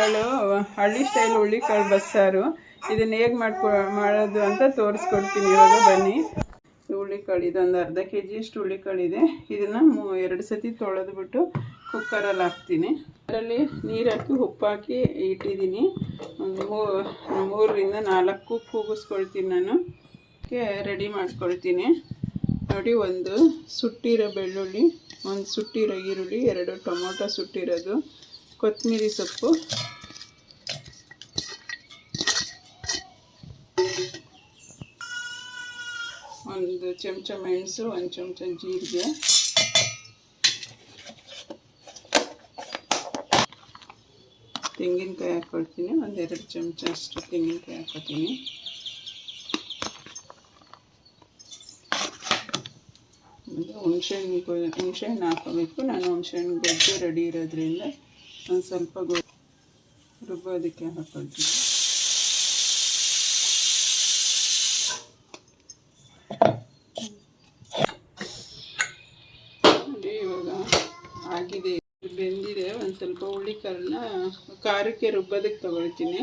ಹುಳ್ಳಿಕಾಳು ಹಳ್ಳಿ ಸ್ಟೈಲ್ ಹುಳ್ಳಿಕಾಳು ಬಸ್ಸಾರು. ಇದನ್ನ ಹೇಗೆ ಮಾಡ್ಕೊ, ಮಾಡೋದು ಅಂತ ತೋರಿಸ್ಕೊಡ್ತೀನಿ ಇವಾಗ, ಬನ್ನಿ. ಹುಳ್ಳಿಕಾಳು ಇದೊಂದು ಅರ್ಧ ಕೆ ಜಿಯಷ್ಟು ಹುಳ್ಳಿಕಾಳಿದೆ ಇದನ್ನು ಮೂ, ಎರಡು ಸತಿ ತೊಳೆದ್ಬಿಟ್ಟು ಕುಕ್ಕರಲ್ಲಿ ಹಾಕ್ತೀನಿ. ಅದರಲ್ಲಿ ನೀರು ಹಾಕಿ, ಉಪ್ಪು ಹಾಕಿ ಇಟ್ಟಿದ್ದೀನಿ. ಮೂರರಿಂದ ನಾಲ್ಕು ಕೂಗಿಸ್ಕೊಳ್ತೀನಿ ನಾನು. ರೆಡಿ ಮಾಡ್ಕೊಳ್ತೀನಿ. ನೋಡಿ, ಒಂದು ಸುಟ್ಟಿರೋ ಬೆಳ್ಳುಳ್ಳಿ, ಒಂದು ಸುಟ್ಟಿರೋ ಈರುಳ್ಳಿ, ಎರಡು ಟೊಮೊಟೊ ಸುಟ್ಟಿರೋದು ಕೊತ್ತಂಬರಿ ಸೊಪ್ಪು. ಒಂದು ಚಮಚ ಮೆಣಸು, ಒಂದು ಚಮಚ ಜೀರಿಗೆ. ತೆಂಗಿನಕಾಯಿ ಹಾಕ್ಕೊಳ್ತೀನಿ ಒಂದೆರಡು ಚಮಚ ಅಷ್ಟು ತೆಂಗಿನಕಾಯಿ ಹಾಕ್ಕೊತೀನಿ ಆಮೇಲೆ ಹುಣಸೆಹಣ್ಣು ಗೊ- ಹುಣಸೆಹಣ್ಣು ಹಾಕೋಬೇಕು. ನಾನು ಹುಣಸೆಹಣ್ಣು ಗೊಜ್ಜು ರೆಡಿ ಇರೋದ್ರಿಂದ ಒಂದು ಸ್ವಲ್ಪ ಗೊ, ರುಬ್ಬೋದಕ್ಕೆ ಹಾಕ್ಕೊಳ್ತೀನಿ ನೋಡಿ ಇವಾಗ ಆಗಿದೆ. ಬೆಂದಿದೆ. ಒಂದು ಸ್ವಲ್ಪ ಹುಳ್ಳಿಕಾಳನ್ನ ಖಾರಕ್ಕೆ ರುಬ್ಬೋದಕ್ಕೆ ತಗೊಳ್ತೀನಿ.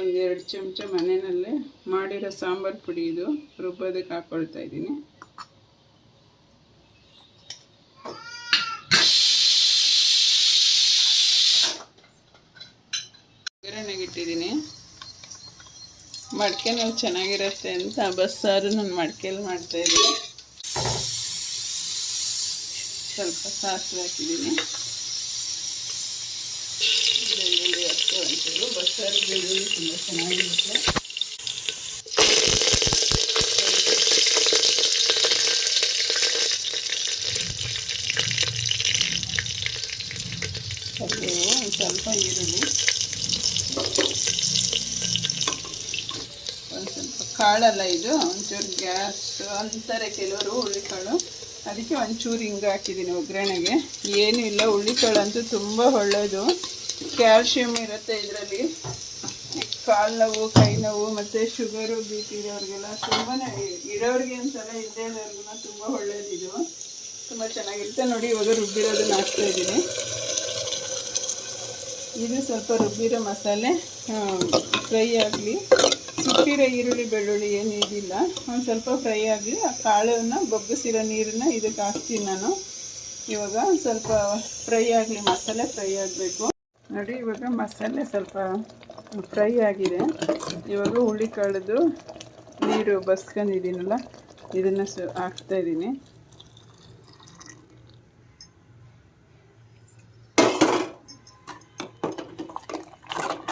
ಒಂದೆರಡು ಚಮಚ ಮನೆಯಲ್ಲೇ ಮಾಡಿರೋ ಸಾಂಬಾರು ಪುಡಿ ಇದು. ರುಬ್ಬೋದಕ್ಕೆ ಹಾಕ್ಕೊಳ್ತಾ ಇದ್ದೀನಿ. ಒಗ್ಗರಣೆಗೆ ಇಟ್ಟಿದ್ದೀನಿ ಮಡಿಕೆನಲ್ಲಿ ಚೆನ್ನಾಗಿರುತ್ತೆ ಅಂತ ಬಸ್ಸಾರು ನಾನು ಮಡಿಕೆಯಲ್ಲಿ ಮಾಡ್ತಾ ಇದ್ದೀನಿ ಸ್ವಲ್ಪ ಸಾಸಿವೆ ಹಾಕಿದ್ದೀನಿ ಬೆಳ್ಳುಳ್ಳಿ ಹತ್ತು ಒಂಚೂರು ಬಸ್ಸಾರು ಬೆಳ್ಳುಳ್ಳಿ ತುಂಬ ಚೆನ್ನಾಗಿರುತ್ತೆ ಸ್ವಲ್ಪ ಈರುಳ್ಳಿ ಒಂದು ಸ್ವಲ್ಪ ಕಾಳಲ್ಲ ಇದು. ಒಂಚೂರು ಗ್ಯಾಸ್ ಅಂತಾರೆ ಕೆಲವರು ಹುಳ್ಳಿಕಾಳು ಅದಕ್ಕೆ ಒಂಚೂರು ಹಿಂಗೆ ಹಾಕಿದ್ದೀನಿ ಒಗ್ಗರಣೆಗೆ. ಏನೂ ಇಲ್ಲ ಹುಳ್ಳಿಕಾಳು ಅಂತೂ ತುಂಬ ಒಳ್ಳೆಯದು ಕ್ಯಾಲ್ಶಿಯಮ್ ಇರುತ್ತೆ ಇದರಲ್ಲಿ. ಕಾಲು ನೋವು ಕೈ ನೋವು ಮತ್ತು ಶುಗರು, ಬಿ ಪಿ ಇರೋರಿಗೆಲ್ಲ ತುಂಬಾ ಇರೋರಿಗೆ ಅಂತಲ್ಲ ಇಲ್ಲದೆ ಇರೋರ್ಗೂ ತುಂಬ ಒಳ್ಳೆಯದಿದು ತುಂಬ ಚೆನ್ನಾಗಿರುತ್ತೆ. ನೋಡಿ, ಇವಾಗ ರುಬ್ಬಿರೋದನ್ನ ಹಾಕ್ತಾ ಇದ್ದೀನಿ. ಇದು ಸ್ವಲ್ಪ ರುಬ್ಬಿರೋ ಮಸಾಲೆ ಫ್ರೈ ಆಗಲಿ. ಸುಟ್ಟಿರೋ ಈರುಳ್ಳಿ, ಬೆಳ್ಳುಳ್ಳಿ ಏನು ಇದಿಲ್ಲ. ಒಂದು ಸ್ವಲ್ಪ ಫ್ರೈ ಆಗಲಿ ಆ ಕಾಳನ್ನು, ಬಗ್ಗಿಸಿರೋ ನೀರನ್ನ ಇದಕ್ಕೆ ಹಾಕ್ತೀನಿ ನಾನು. ಇವಾಗ ಒಂದು ಸ್ವಲ್ಪ ಫ್ರೈ ಆಗಲಿ, ಮಸಾಲೆ ಫ್ರೈ ಆಗಬೇಕು. ನೋಡಿ, ಇವಾಗ ಮಸಾಲೆ ಸ್ವಲ್ಪ ಫ್ರೈ ಆಗಿದೆ. ಇವಾಗ ಹುಳಿ ಕಾಳದು ನೀರು ಬಸ್ಕೊಂಡಿದ್ದೀನಲ್ಲ, ಇದನ್ನು ಸ ಹಾಕ್ತಾ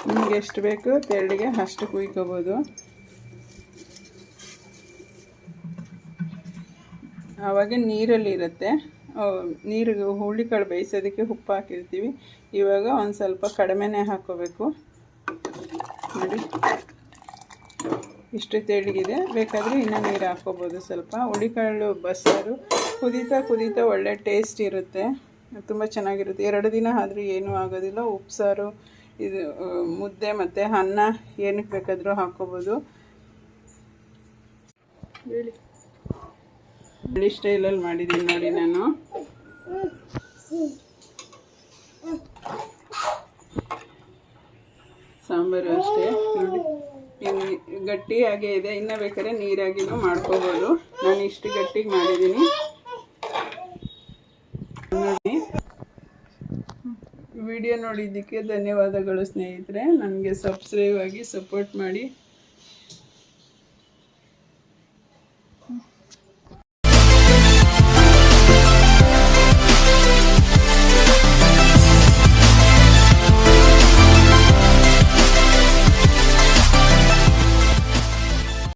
ನಿಮ್ಗೆ ಎಷ್ಟು ಬೇಕು ತೆರಳಿಗೆ ಅಷ್ಟು ಕುಯ್ಕೋಬೋದು. ಆವಾಗ ನೀರಲ್ಲಿ ಇರುತ್ತೆ. ನೀರಿಗೆ ಹುಳಿಕಾಳು ಬೇಯಿಸೋದಕ್ಕೆ ಉಪ್ಪು ಹಾಕಿರ್ತೀವಿ. ಇವಾಗ ಒಂದು ಸ್ವಲ್ಪ ಕಡಿಮೆನೇ ಹಾಕೋಬೇಕು. ನೋಡಿ. ಇಷ್ಟು ತೆಳ್ಳಗಿದೆ. ಬೇಕಾದರೆ ಇನ್ನೂ ನೀರು ಹಾಕ್ಕೋಬೋದು ಸ್ವಲ್ಪ. ಹುಳಿಕಾಳು ಬಸ್ಸಾರು, ಕುದೀತಾ ಕುದೀತಾ ಒಳ್ಳೆ ಟೇಸ್ಟ್ ಇರುತ್ತೆ. ತುಂಬ ಚೆನ್ನಾಗಿರುತ್ತೆ. ಎರಡು ದಿನ ಆದರೂ ಏನೂ ಆಗೋದಿಲ್ಲ. ಉಪ್ಸಾರು ಇದು ಮುದ್ದೆ ಮತ್ತು ಅನ್ನ ಏನಕ್ಕೆ ಬೇಕಾದರೂ ಹಾಕ್ಕೋಬೋದು. ಹಳ್ಳಿ ಸ್ಟೈಲಲ್ಲಿ ಮಾಡಿದ್ದೀನಿ ನೋಡಿ ನಾನು. ಸಾಂಬಾರು ಅಷ್ಟೇ, ನೋಡಿ. ಇನ್ನು ಗಟ್ಟಿ ಹಾಗೆ ಇದೆ, ಇನ್ನೂ ಬೇಕಾದ್ರೆ ನೀರಾಗಿನೂ ಮಾಡ್ಕೋಬೋದು. ನಾನು ಇಷ್ಟು ಗಟ್ಟಿಗೆ ಮಾಡಿದ್ದೀನಿ. ವಿಡಿಯೋ ನೋಡಿದ್ದಕ್ಕೆ ಧನ್ಯವಾದಗಳು ಸ್ನೇಹಿತರೆ. ನನಗೆ ಸಬ್ಸ್ಕ್ರೈಬ್ ಆಗಿ ಸಪೋರ್ಟ್ ಮಾಡಿ.